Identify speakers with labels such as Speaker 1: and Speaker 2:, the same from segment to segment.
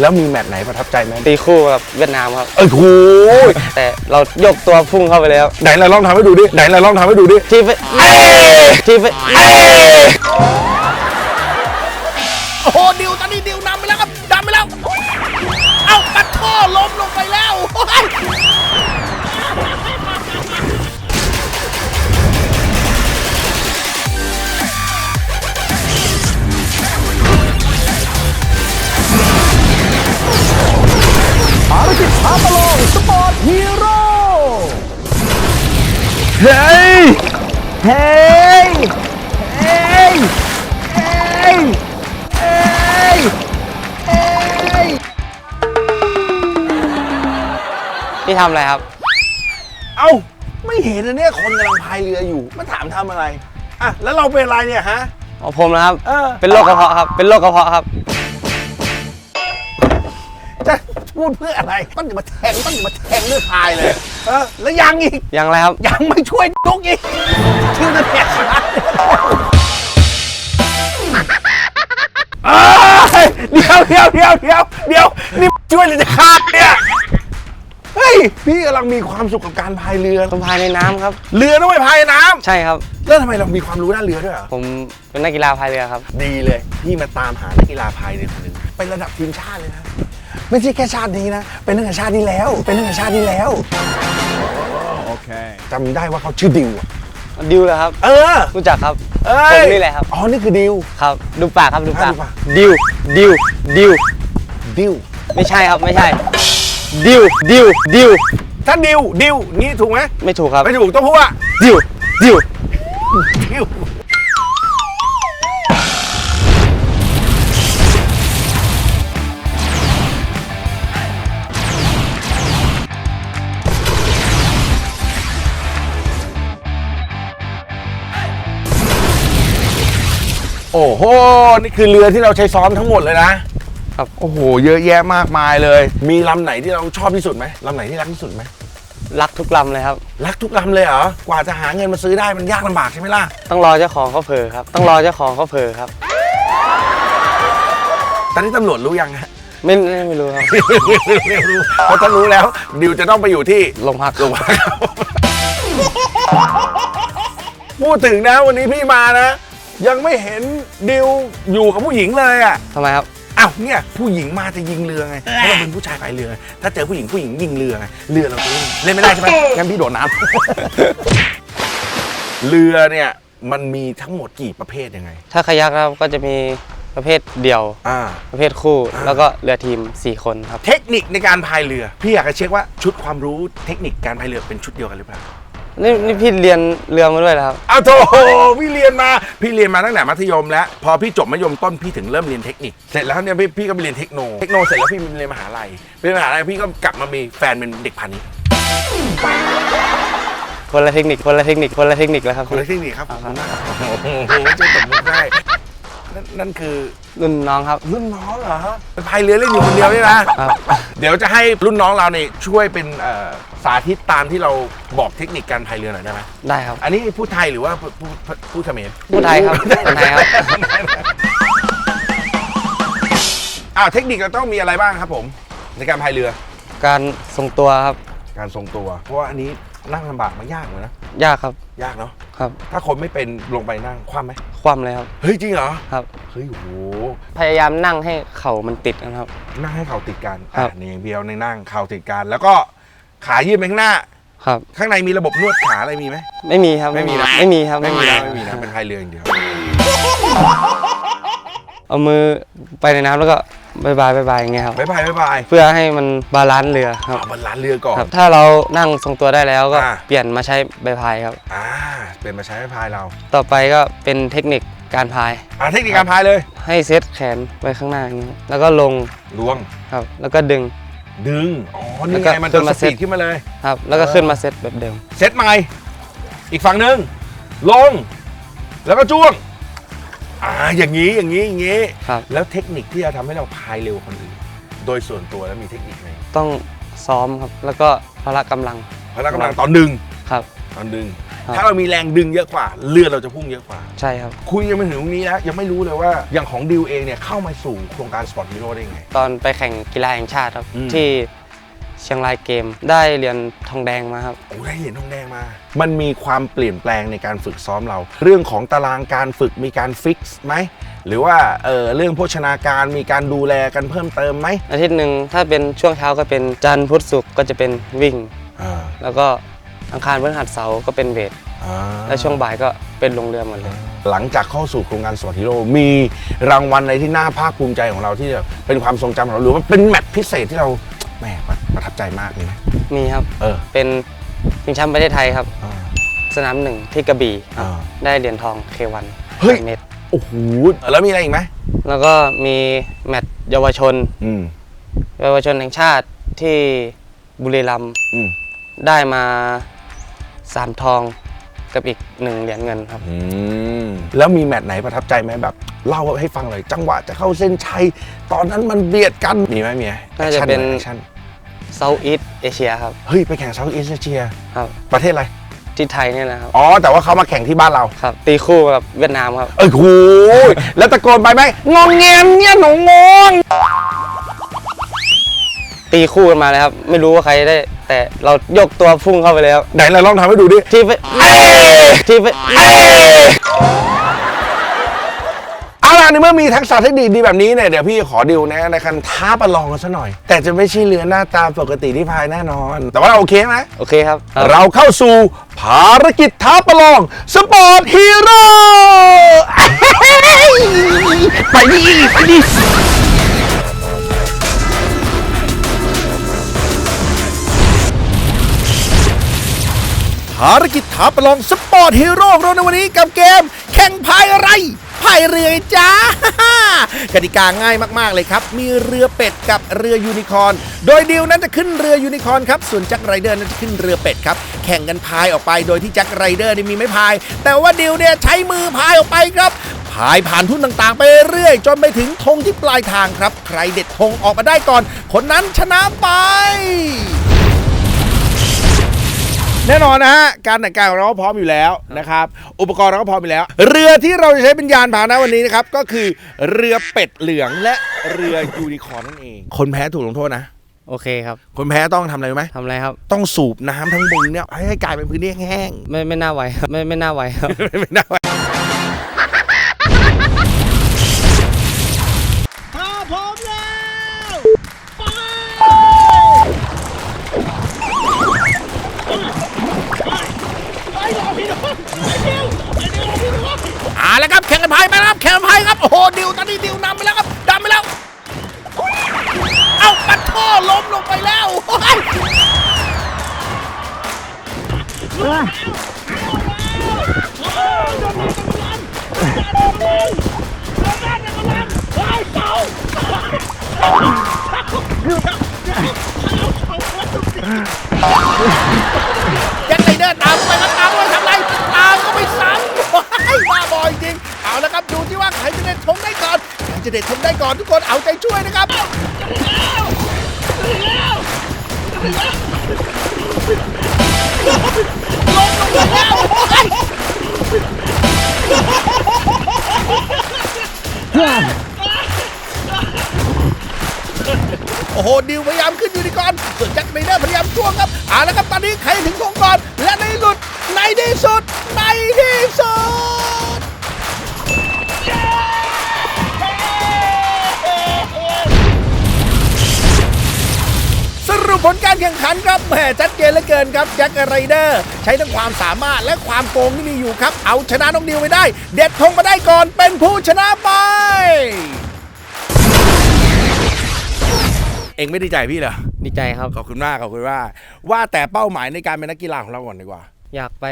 Speaker 1: แล้วมีแมตช์ไหนประทับใจไหม
Speaker 2: ตีคู่กับเวียดนามครับ
Speaker 1: เอ้ยโห
Speaker 2: แต่เรายกตัวพุ่งเข้าไปแล้ว
Speaker 1: ไหนเราลองทำให้ดูดิ ไหนเราลองทำให้ดูดิ
Speaker 2: ที่ไปที่ไป
Speaker 3: โที่
Speaker 2: ทำอะไรครับ
Speaker 1: เอ้า ไม่เห็นนะเนี่ยคนกำลังพายเรืออยู่มาถามทำอะไร อะ แล้วเราเป็นอะไรเนี่ยฮะ
Speaker 2: อ๋อผมนะครับ
Speaker 1: เออ
Speaker 2: เป็นโรคกระเพาะครับ เป็นโรคกระเพาะครับ
Speaker 1: จะพูดเพื่ออะไรต้องอย่ามาแทงต้องอย่ามาแทงเรื่องพายเลย เออ แล้วยังอีก
Speaker 2: ยังอะไรครับ
Speaker 1: ยังไม่ช่วยยกอีกชื่อจะแตกเอ้ยเดี๋ยวเดี๋ยวเดี๋ยวเดี๋ยวเดี๋ยวนี่ช่วยหรือจะฆ่าเนี่ยเฮ้ยพี่กำลังมีความสุขกับการพายเรือ
Speaker 2: ผมพายในน้ำครับ
Speaker 1: เรือต้องไปพายน้ำ
Speaker 2: ใช่ครับ
Speaker 1: แล้วทำไมเรามีความรู้ด้านเรือด้วยเหรอ
Speaker 2: ผมเป็นนักกีฬาพายเรือครับ
Speaker 1: ดีเลยพี่มาตามหานักกีฬาพายเรือคนหนึ่งเป็นระดับทีมชาติเลยนะ ไม่ใช่แค่ชาตินี้นะ เป็นตั้งแต่ชาติที่แล้ว เป็นตั้งแต่ชาติที่แล้ว
Speaker 4: โอเค
Speaker 1: จำได้ว่าเขาชื่อดิวอะ
Speaker 2: ดิวเลยครับ
Speaker 1: เออ
Speaker 2: รู้จักครับ
Speaker 1: เอ้
Speaker 2: ผม
Speaker 1: ย
Speaker 2: นี่แหละครับ
Speaker 1: อ๋อ นี่คือดิว
Speaker 2: ครับ ดูปากครับดูปาก
Speaker 1: อะดูปาก
Speaker 2: ดิว ดิว ดิว
Speaker 1: ดิว
Speaker 2: ไม่ใช่ครับไม่ใช่ ดิวดิวดิว
Speaker 1: ถ้าดิวดิวงี้ถูกไหม
Speaker 2: ไม่ถูกครับ
Speaker 1: ไม่ถูกต้องพูดว่า
Speaker 2: ดิวดิว
Speaker 1: ดิวโอ้โห นี่คือเรือที่เราใช้ซ้อมทั้งหมดเลยนะ
Speaker 2: ครับ
Speaker 1: โอ้โห เยอะแยะมากมายเลย มีลำไหนที่เราชอบที่สุดไหมลำไหนที่รักที่สุดไหม
Speaker 2: รักทุกลำเลยครับ
Speaker 1: รักทุกลำเลยเหรอ กว่าจะหาเงินมาซื้อได้มันยากลำบากใช่ไหมล่ะ
Speaker 2: ต้องรอเจ้าของเขาเผลอครับ ต้องรอเจ้าของเขาเผลอครับ
Speaker 1: ตอนนี้ตำรวจรู้ยังฮะ
Speaker 2: ไม่ไม่ไม่รู้ครับ
Speaker 1: ไม่รู้เพราะถ้ารู้แล้ว ดิวจะต้องไปอยู่ที่
Speaker 2: ลงพัก
Speaker 1: โรงพักพูดถึงนะวันนี้พี่มานะ ยังไม่เห็นดิวอยู่กับผู้หญิงเลยอะ
Speaker 2: ทำไมครับ
Speaker 1: อ้าวเนี่ยผู้หญิงมาจะยิงเรือไงเพราะเราเป็นผู้ชายพายเรือถ้าเจอผู้หญิงผู้หญิงยิงเรือไงเรือเราจะเล่นไม่ได้ใช่ไหมงั้นพี่โดดน้ำ เรือเนี่ยมันมีทั้งหมดกี่ประเภทยังไง
Speaker 2: ถ้าคายักครับก็จะมีประเภทเดี่ยว
Speaker 1: อ่า
Speaker 2: ประเภทคู่ แล้วก็เรือทีม 4 คนครับ
Speaker 1: เทคนิคในการพายเรือ พี่อยากจะเช็คว่าชุดความรู้เทคนิคการพายเรือเป็นชุดเดียวกันหรือเปล่า
Speaker 2: นี่นี่พี่เรียนเรือมาด้วยเหรอครับ
Speaker 1: อ้าวโถพี่เรียนมา พี่เรียนมาตั้งแต่มัธยมแล้ว พอพี่จบมัธยมต้นพี่ถึงเริ่มเรียนเทคนิค เสร็จแล้วเนี่ยพี่พี่ก็ไปเรียนเทคโน เทคโนเสร็จแล้วพี่ไปเรียนมหาลัยไปเรียนมหาลัยพี่ก็กลับมามีแฟนเป็นเด็กพาณิชย์
Speaker 2: คนละเทคนิคคนละเทคนิคคนละเทคนิคแล้วครับ
Speaker 1: คนละเทคนิคครับขอบคุณมากครับโอ้โหจะสมมติได้นั่นนั่นคือ
Speaker 2: รุ่นน้องครับ
Speaker 1: รุ่นน้องเหรอเป็นพายเรือเล่นอยู่คนเดียวนี่นะ
Speaker 2: ครับ
Speaker 1: เดี๋ยวจะให้รุ่นน้องเราเนี่ยช่วยเป็นเอ่อ สาธิตตามที่เราบอกเทคนิคการพายเรือหน่อยได้ไหม
Speaker 2: ได้ครับ
Speaker 1: อันนี้พูดไทยหรือว่าพูดพูดพูดเขมร
Speaker 2: พูดไทยครับคนไทยครับ
Speaker 1: อ้าวเทคนิคเราต้องมีอะไรบ้างครับผม ในการพายเรือ
Speaker 2: การทรงตัวครับ
Speaker 1: การทรงตัว เพราะว่าอันนี้นั่งลำบากมันยากเลยนะ
Speaker 2: ยากครับ
Speaker 1: ยากเนาะ
Speaker 2: ครับ
Speaker 1: ถ้าคนไม่เป็นลงไปนั่งคว่ำไหม
Speaker 2: คว่ำเลยครับ
Speaker 1: เฮ้ยจริงเหรอ
Speaker 2: ครับ
Speaker 1: เฮ้ยโอ้โห
Speaker 2: พยายามนั่งให้เข่ามันติดกันครับ
Speaker 1: นั่งให้เข่าติดกัน
Speaker 2: ครับ
Speaker 1: อะนี่อย่างเดียวในนั่งเข่าติดกันแล้วก็ ขายื่นไปข้างหน้า
Speaker 2: ครับ
Speaker 1: ข้างในมีระบบนวดขาอะไรมีไหม
Speaker 2: ไม่มีครับ
Speaker 1: ไม่มีนะ
Speaker 2: ไม่มีครับ
Speaker 1: ไม่มี
Speaker 2: ค
Speaker 1: นะ
Speaker 2: รับ
Speaker 1: ไม่มีนะเป็นพายเรืออย่างเดียว
Speaker 2: เอามือไปในน้ำแล้วก็บายบายบายบายอย่างเงี้ยครับ
Speaker 1: บ๊ายบายบ๊ายบาย
Speaker 2: เพื่อให้มันบาลานซ์เรือครับ
Speaker 1: เอาบนลานเรือก่อน
Speaker 2: ครับ ถ้าเรานั่งทรงตัวได้แล้วก็
Speaker 1: อ่า
Speaker 2: เปลี่ยนมาใช้ใบพายครับ
Speaker 1: อ่า เป็นมาใช้ให้พายเรา
Speaker 2: ต่อไปก็เป็นเทคนิคการพาย
Speaker 1: อ่าเทคนิคการพายเลย
Speaker 2: ให้เซตแขนไว้ข้างหน้าอย่างนี้ครับแล้วก็ลง
Speaker 1: ล้วง
Speaker 2: ครับ แล้วก็ดึง
Speaker 1: ดึง อ๋อ
Speaker 2: แล้
Speaker 1: นี่
Speaker 2: วก็
Speaker 1: ไง มัน
Speaker 2: ขึ้
Speaker 1: จะ
Speaker 2: น
Speaker 1: ส
Speaker 2: มาเซ็
Speaker 1: ปี
Speaker 2: ต
Speaker 1: ดขึ้นมาเลย
Speaker 2: ครับ แล้วก็ขึ้นมาเซตแบบเดิม
Speaker 1: เซตใหม่ อีกฝั่งหนึ่งลง แล้วก็จ้วง อ่า อย่างนี้ อย่างนี้ อย่างนี้
Speaker 2: ครับ
Speaker 1: แล้วเทคนิคที่จะทำให้เราพายเร็วกว่าคนอื่น โดยส่วนตัวแล้วมีเทคนิคไหม
Speaker 2: ต้องซ้อมครับ แล้วก็พละกำลัง
Speaker 1: พละกำลังตอนหนึ่ง
Speaker 2: ครับ
Speaker 1: อตอนดึง
Speaker 2: ครับ
Speaker 1: ถ้าเรามีแรงดึงเยอะกว่า เรือเราจะพุ่งเยอะกว่า
Speaker 2: ใช่ครับ
Speaker 1: คุยยังไม่ถึงตรงนี้แล้วยังไม่รู้เลยว่าอย่างของดิวเองเนี่ยเข้ามาสู่โครงการสปอร์ตฮีโร่ได้ไง
Speaker 2: ตอนไปแข่งกีฬาแห่งชาติครับ
Speaker 1: อืม
Speaker 2: ที่เชียงรายเกมได้เหรียญทองแดงมาครับ
Speaker 1: โอ้ได้เหรียญทองแดงมา มันมีความเปลี่ยนแปลงในการฝึกซ้อมเรา เรื่องของตารางการฝึกมีการฟิกซ์ไหม หรือว่าเออเรื่องโภชนาการมีการดูแลกันเพิ่มเติมไหม
Speaker 2: อาทิตย์หนึ่งถ้าเป็นช่วงเช้าก็เป็นจันทร์พุธศุกร์ก็จะเป็นวิ่ง
Speaker 1: อ่า
Speaker 2: แล้วก็ อังคารพฤหัสเสาร์ก็เป็นเวท
Speaker 1: อ่า
Speaker 2: และช่วงบ่ายก็เป็นลงเรือหมดเลย
Speaker 1: หลังจากเข้าสู่โครงการสปอร์ตฮีโร่มีรางวัลในที่น่าภาคภูมิใจของเราที่แบบเป็นความทรงจำของเราหรือว่าเป็นแมตช์พิเศษที่เราแหมประทับใจมากเลยไหม
Speaker 2: มีครับ
Speaker 1: เออ
Speaker 2: เป็นชิงแชมป์ประเทศไทยครับ
Speaker 1: อ่า
Speaker 2: สนามหนึ่งที่กระบี่ครับ
Speaker 1: อ่า
Speaker 2: ได้เหรียญทองเควัน
Speaker 1: เฮ้ย
Speaker 2: เมตร
Speaker 1: โอ้โหแล้วมีอะไรอีกไหม
Speaker 2: แล้วก็มีแมตช์เยาวชน
Speaker 1: อืม
Speaker 2: เยาวชนแห่งชาติที่บุรีรัมย์
Speaker 1: อืม
Speaker 2: ได้มา สามทองกับอีกหนึ่งเหรียญเงินครับ
Speaker 1: อืมแล้วมีแมตช์ไหนประทับใจไหมแบบเล่าให้ฟังเลยจังหวะจะเข้าเส้นชัย ตอนนั้นมันเบียดกันมีไหมมีไหม
Speaker 2: น่าจะเป็น
Speaker 1: แอคชั่น
Speaker 2: South East Asia ครับ
Speaker 1: เฮ้ย ไปแข่งเซาท์อีสเชีย
Speaker 2: ครับ
Speaker 1: ประเทศอะไร
Speaker 2: ที่ไทยเนี่ยนะครับ
Speaker 1: อ๋อ แต่ว่าเขามาแข่งที่บ้านเรา
Speaker 2: ครับ ตีคู่กับเวียดนามครับ
Speaker 1: เอ้ยโหยแล้วตะโกนไปไหมงองแงมเนี่ยหนูงง
Speaker 2: ตีคู่กันมาเลยครับ ไม่รู้ว่าใครได้ แต่เรายกตัวพุ่งเข้าไปเลยครับ
Speaker 1: ไหนเราลองทำให้ดูดิ
Speaker 2: ที่ไปที่ไป
Speaker 1: เอาล่ะในเมื่อมีทักษะเทคนิคดีแบบนี้เนี่ยเดี๋ยวพี่ขอดิวนะในการท้าประลองกันซะหน่อย แต่จะไม่ใช่เรือหน้าตาปกติที่พายแน่นอน แต่ว่าเราโอเคไหม
Speaker 2: โอเคครับ
Speaker 1: เราเข้าสู่ภารกิจท้าประลองสปอร์ตฮีโร่ไปดิไปดิ
Speaker 3: ภารกิจท้าประลองสปอร์ตฮีโร่ของเราในวันนี้กับเกม แข่งพายอะไรพายเรือจ้ากติกาง่ายมากๆเลยครับ มีเรือเป็ดกับเรือยูนิคอร์นโดยดิวนั้นจะขึ้นเรือยูนิคอร์นครับส่วนแจ็คไรเดอร์นั้นจะขึ้นเรือเป็ดครับแข่งกันพายออกไปโดยที่แจ็คไรเดอร์นี่มีไม้พาย แต่ว่าดิวเนี่ยใช้มือพายออกไปครับพายผ่านทุ่นต่างๆ ไปเรื่อยจนไปถึงธงที่ปลายทางครับ ใครเด็ดธงออกมาได้ก่อนคนนั้นชนะไป แน่นอนนะฮะการแต่งกายของเราก็พร้อมอยู่แล้วนะครับ อุปกรณ์เราก็พร้อมอยู่แล้ว เรือที่เราจะใช้เป็นยานพาหนะวันนี้นะครับ ก็คือเรือเป็ดเหลืองและเรือยูนิคอร์นนั่นเอง คนแพ้ถูกลงโทษนะ
Speaker 2: โอเคครับ
Speaker 1: คนแพ้ต้องทำอะไรรู้ไหม
Speaker 2: ทำอะไรครับ
Speaker 1: ต้องสูบน้ำทั้งบึงเนี่ยให้ให้กลายเป็นพื้นที่แห้ง
Speaker 2: ไม่ไม่น่าไหวครับไม่ไม่น่าไหวครับ
Speaker 1: ๆไม่ได้
Speaker 3: แจ็คไรเดอร์ตามไปครับตามไปทำไรตามก็ไปซ้ำว้าบ้าบอยจริง เอาละครับดูที่ว่าใครจะเด็ดธงได้ก่อนใครจะเด็ดธงได้ก่อนทุกคนเอาใจช่วยนะครับ โอ้ยโห ดิวพยายามขึ้นยูนิคอร์นส่วนแจ็คไรเดอร์พยายามช่วงครับเอาละครับตอนนี้ใครถึงธงก่อน และในที่สุดในที่สุดในที่สุด รุปผลการแข่งขันครับแหมชัดเจนเหลือเกินครับแจ็คไรเดอร์ ใช้ทั้งความสามารถและความโกงที่มีอยู่ครับ เอาชนะน้องดิวไปได้ เด็ดธงมาได้ก่อนเป็นผู้ชนะไป เองไม่ดีใจพี่เหรอ
Speaker 2: ดีใจครับ
Speaker 3: ขอบคุณมากขอบคุณมากว่าแต่เป้าหมายในการเป็นนักกีฬาของเราก่อนดีกว่า
Speaker 2: อยากไป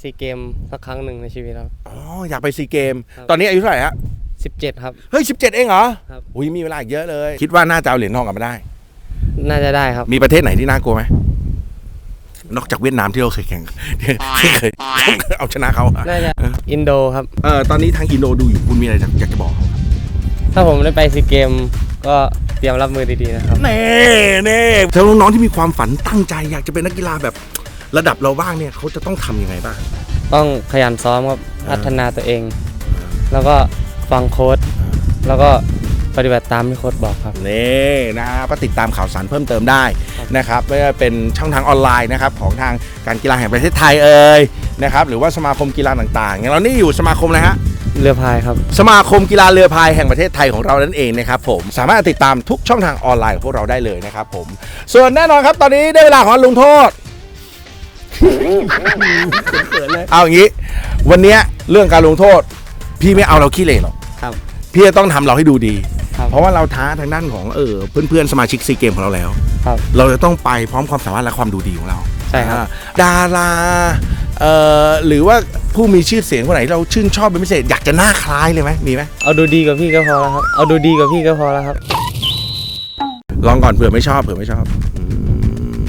Speaker 2: ซีเกมสักครั้งหนึ่งในชีวิตครับ
Speaker 1: อ๋ออยากไปซีเกม
Speaker 2: ครับ
Speaker 1: ตอนนี้อายุเท่าไหร่ฮะ
Speaker 2: 17 ครับ
Speaker 1: เฮ้ย17 เองเหรอ
Speaker 2: ครับ
Speaker 1: อุ้ยมีเวลาอีกเยอะเลย คิดว่าน่าจะเอาเหรียญทองกลับมาได้
Speaker 2: น่าจะได้ครับ
Speaker 1: มีประเทศไหนที่น่ากลัวไหมนอกจากเวียดนามที่เราเคยแข่งที่เคยเอาชนะเขาอะ
Speaker 2: น่าจะอินโดครับ
Speaker 1: เออตอนนี้ทางอินโดดูอยู่คุณมีอะไรอยากจะบอกเขา
Speaker 2: ถ้าผมได้ไปซีเกมก็เตรียมรับมือดีๆนะครับ
Speaker 1: เน่เน่เธอน้องๆที่มีความฝันตั้งใจอยากจะเป็นนักกีฬาแบบระดับเราบ้างเนี่ยเขาจะต้องทำยังไงบ้าง
Speaker 2: ต้องขยันซ้อมครับ
Speaker 1: อ่า
Speaker 2: พัฒนาตัวเอง แล้วก็ฟังโค้ดแล้วก็ ปฏิบัติตามที่โค้ดบอกครับ
Speaker 1: นี่นะก็ติดตามข่าวสารเพิ่มเติมได้นะครับไม่ว่าเป็นช่องทางออนไลน์นะครับของทางการกีฬาแห่งประเทศไทยเอ่ยนะครับหรือว่าสมาคมกีฬาต่างๆอย่างเรานี่อยู่สมาคมอะไรฮะ
Speaker 2: เรือพายครับ
Speaker 1: สมาคมกีฬาเรือพายแห่งประเทศไทยของเรานั่นเองนะครับผมสามารถติดตามทุกช่องทางออนไลน์ของพวกเราได้เลยนะครับผม ส่วนแน่นอนครับตอนนี้ได้เวลาของลงโทษเอาอย่างนี้ วันเนี้ยเรื่องการลงโทษ พี่ไม่เอาเราขี้เหร่หรอก
Speaker 2: ครับ
Speaker 1: พี่จะต้องทำเราให้ดูดี
Speaker 2: ครับ
Speaker 1: เพราะว่าเราท้าทางด้านของเออเพื่อนๆสมาชิกซีเกมของเราแล้ว
Speaker 2: ครับ
Speaker 1: เราจะต้องไปพร้อมความสามารถและความดูดีของเรา
Speaker 2: ใช่ครับ
Speaker 1: อ่าดาราเอ่อหรือว่าผู้มีชื่อเสียงคนไหนเราชื่นชอบเป็นพิเศษอยากจะหน้าคล้ายเลยไหมมีไหม
Speaker 2: เอาดูดีกับพี่ก็พอแล้วครับ เอาดูดีกับพี่ก็พอแล้วครับ
Speaker 1: ลองก่อนเผื่อไม่ชอบเผื่อไม่ชอบอืม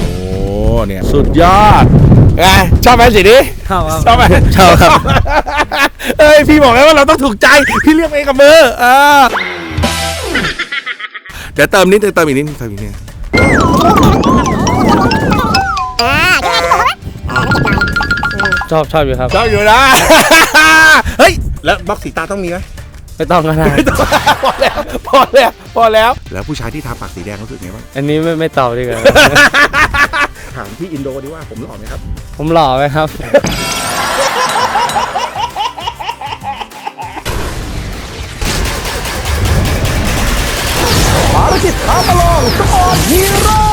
Speaker 1: โอ้โหเนี่ยสุดยอด ไงชอบไหมสีนี้
Speaker 2: ชอบครับ
Speaker 1: ชอบไหม
Speaker 2: ชอบครับ
Speaker 1: เอ้ยพี่บอกแล้วว่าเราต้องถูกใจ พี่เลือกเองกับมือเออเดี๋ยวเติมนิดเดี๋ยวเติมอีกนิดเติมอีกนิด
Speaker 2: ชอบชอบอยู่ครับ
Speaker 1: ชอบอยู่นะ เฮ้ย แล้วบล็อกสีตาต้องมีไหม
Speaker 2: ไม่ต้องก็ได้
Speaker 1: พอแล้วพอแล้วพอแล้ว แล้วผู้ชายที่ทาปากสีแดงรู้สึกไงบ้าง
Speaker 2: อันนี้ไม่ไม่ตอบดีกว่า
Speaker 1: ถามพี่อินโดดีว่าผมหล่อไหมครับ
Speaker 2: ผมหล่อไหมครับ
Speaker 1: ภารกิจท้าประลองสปอร์ตฮีโร่